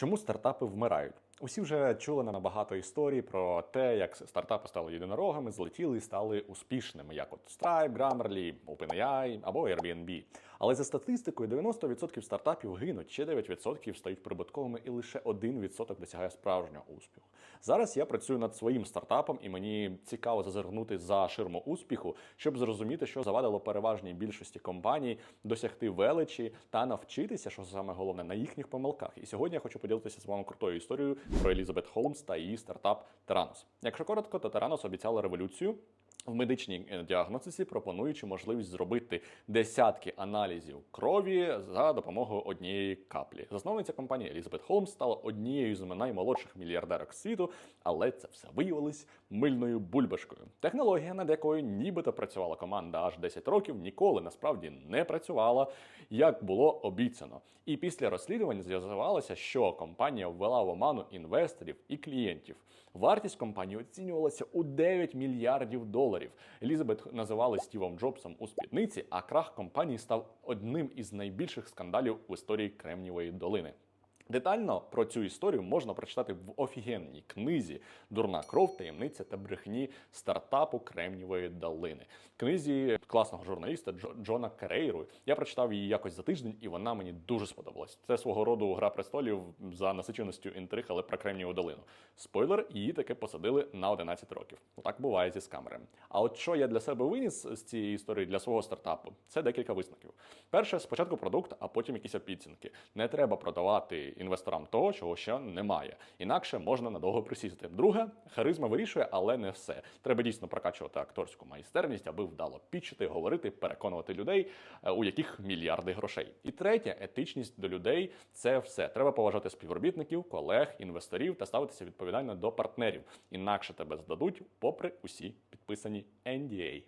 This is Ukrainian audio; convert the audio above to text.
Чому стартапи вмирають? Усі вже чули на багато історій про те, як стартапи стали єдинорогами, злетіли і стали успішними, як от Stripe, Grammarly, OpenAI або Airbnb. Але за статистикою 90% стартапів гинуть, ще 9% стають прибутковими, і лише 1% досягає справжнього успіху. Зараз я працюю над своїм стартапом, і мені цікаво зазирнути за ширму успіху, щоб зрозуміти, що завадило переважній більшості компаній досягти величі та навчитися, що саме головне, на їхніх помилках. І сьогодні я хочу поділитися з вами крутою історією про Елізабет Холмс та її стартап Теранос. Якщо коротко, то Теранос обіцяла революцію. В медичній е, діагностиці пропонуючи можливість зробити десятки аналізів крові за допомогою однієї каплі. Засновниця компанії Елізабет Холмс стала однією з наймолодших мільярдерок світу, але це все виявилось мильною бульбашкою. Технологія, над якою нібито працювала команда аж 10 років, ніколи насправді не працювала, як було обіцяно. І після розслідування з'ясувалося, що компанія ввела в оману інвесторів і клієнтів. Вартість компанії оцінювалася у 9 мільярдів доларів. Елізабет називали Стівом Джобсом у спідниці, а крах компанії став одним із найбільших скандалів в історії Кремнієвої долини. Детально про цю історію можна прочитати в офігенній книзі Дурна кров, таємниця та брехні стартапу Кремнівої долини. Книзі класного журналіста Джо Джона Керейру. Я прочитав її якось за тиждень, і вона мені дуже сподобалась. Це свого роду гра престолів за насиченістю інтриг, але про Кремніву долину. Спойлер, її таки посадили на 11 років. Так буває зі скамерами. А от що я для себе виніс з цієї історії для свого стартапу? Це декілька висновків. Перше, спочатку продукт, а потім якісь підсумки. Не треба продавати інвесторам того, чого ще немає. Інакше можна надовго присісти. Друге, харизма вирішує, але не все. Треба дійсно прокачувати акторську майстерність, аби вдало пічити, говорити, переконувати людей, е, у яких мільярди грошей. І третє, етичність до людей це все. Треба поважати співробітників, колег, інвесторів та ставитися відповідально до партнерів. Інакше тебе здадуть, попри усі підписані NDA.